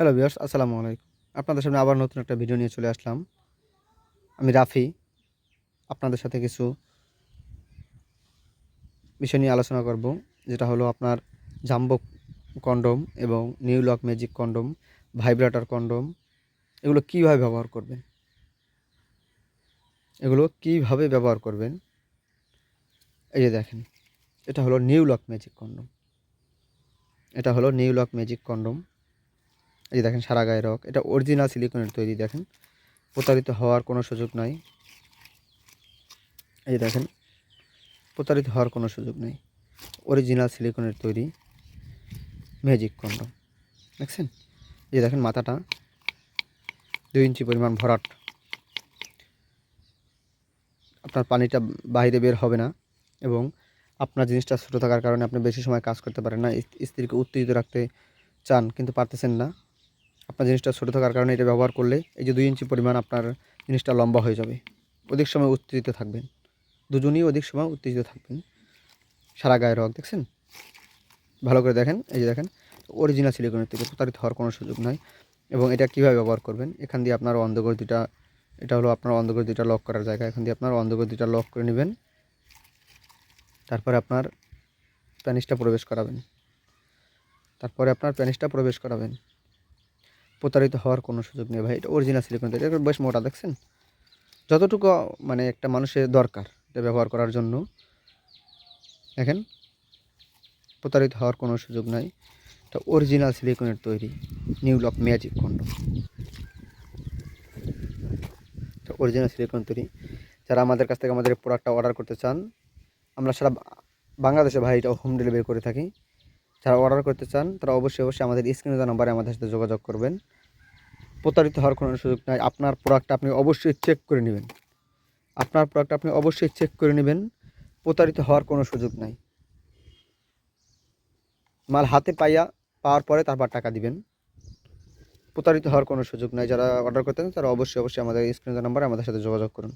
Hello বিয়ার্স আসসালামু আলাইকুম। আপনাদের সামনে আবার নতুন একটা ভিডিও নিয়ে চলে আসলাম। আমি রাফি। আপনাদের সাথে কিছু বিষয় নিয়ে আলোচনা করব, যেটা হলো আপনার জাম্বো কন্ডম এবং new lock magic condom, vibrator condom, এগুলো কীভাবে ব্যবহার করবেন? এগুলো কীভাবে ব্যবহার করবেন? এই যে দেখেন, এটা হলো নিউ লক ম্যাজিক কন্ডম। এটা হলো নিউ লক ম্যাজিক কন্ডম। এই দেখেন সারা গায়ে রক। এটা অরিজিনাল সিলিকনের তৈরি, দেখেন। প্রতারিত হওয়ার কোনো সুযোগ নাই। এই দেখেন, প্রতারিত হওয়ার কোনো সুযোগ নেই। অরিজিনাল সিলিকনের তৈরি ম্যাজিক কন্ডম দেখছেন? এই দেখেন মাথাটা দুই ইঞ্চি পরিমাণ ভরাট। আপনার পানিটা বাইরে বের হবে না এবং আপনার জিনিসটা ছোটো থাকার কারণে আপনি বেশি সময় কাজ করতে পারেন না। স্ত্রীকে উত্তেজিত রাখতে চান, কিন্তু পারতেছেন না। আপনার জিনিসটা ছোটো থাকার কারণে এটা ব্যবহার করলে এই যে দুই ইঞ্চি পরিমাণ আপনার জিনিসটা লম্বা হয়ে যাবে। অধিক সময় উত্তেজিত থাকবেন। দুজনই অধিক সময় উত্তেজিত থাকবেন। সারা গায়ে রক, দেখছেন? ভালো করে দেখেন, এই যে দেখেন অরিজিনাল সিলিকনের থেকে প্রতারিত হওয়ার কোনো সুযোগ নয় এবং এটা কীভাবে ব্যবহার করবেন? এখান দিয়ে আপনার অন্ধকার দুটা এটা হলো আপনার অন্ধকার দুটা লক করার জায়গা। এখান দিয়ে আপনার অন্ধকার দুটা লক করে নেবেন। তারপরে আপনার প্যানিসটা প্রবেশ করাবেন। তারপরে আপনার প্যানিসটা প্রবেশ করাবেন। প্রতারিত হওয়ার কোনো সুযোগ নেই ভাই। এটা অরিজিনাল সিলিকন এটা বেশ মোটা, দেখছেন? যতটুকু মানে একটা মানুষের দরকার এটা ব্যবহার করার জন্য। দেখেন, প্রতারিত হওয়ার কোনো সুযোগ নাই। এটা অরিজিনাল সিলিকনের তৈরি নিউ লক ম্যাজিক কন্ডম এটা অরিজিনাল সিলিকন তৈরি। যারা আমাদের কাছ থেকে আমাদের প্রোডাক্টটা অর্ডার করতে চান, আমরা সারা বাংলাদেশে ভাই এটা হোম ডেলিভারি করে থাকি। যারা অর্ডার করতে চান, তারা অবশ্যই অবশ্যই আমাদের স্ক্রিনে নাম্বারে আমাদের সাথে যোগাযোগ করবেন। প্রতারিত হওয়ার কোনো সুযোগ নাই। আপনার প্রোডাক্ট আপনি অবশ্যই চেক করে নেবেন। আপনার প্রোডাক্ট আপনি অবশ্যই চেক করে নেবেন। প্রতারিত হওয়ার কোনো সুযোগ নাই। মাল হাতে পাইয়া পাওয়ার পরে তারপর টাকা দিবেন। প্রতারিত হওয়ার কোনো সুযোগ নাই। যারা অর্ডার করতে চান, তারা অবশ্যই অবশ্যই আমাদের স্ক্রিনে নাম্বারে আমাদের সাথে যোগাযোগ করুন।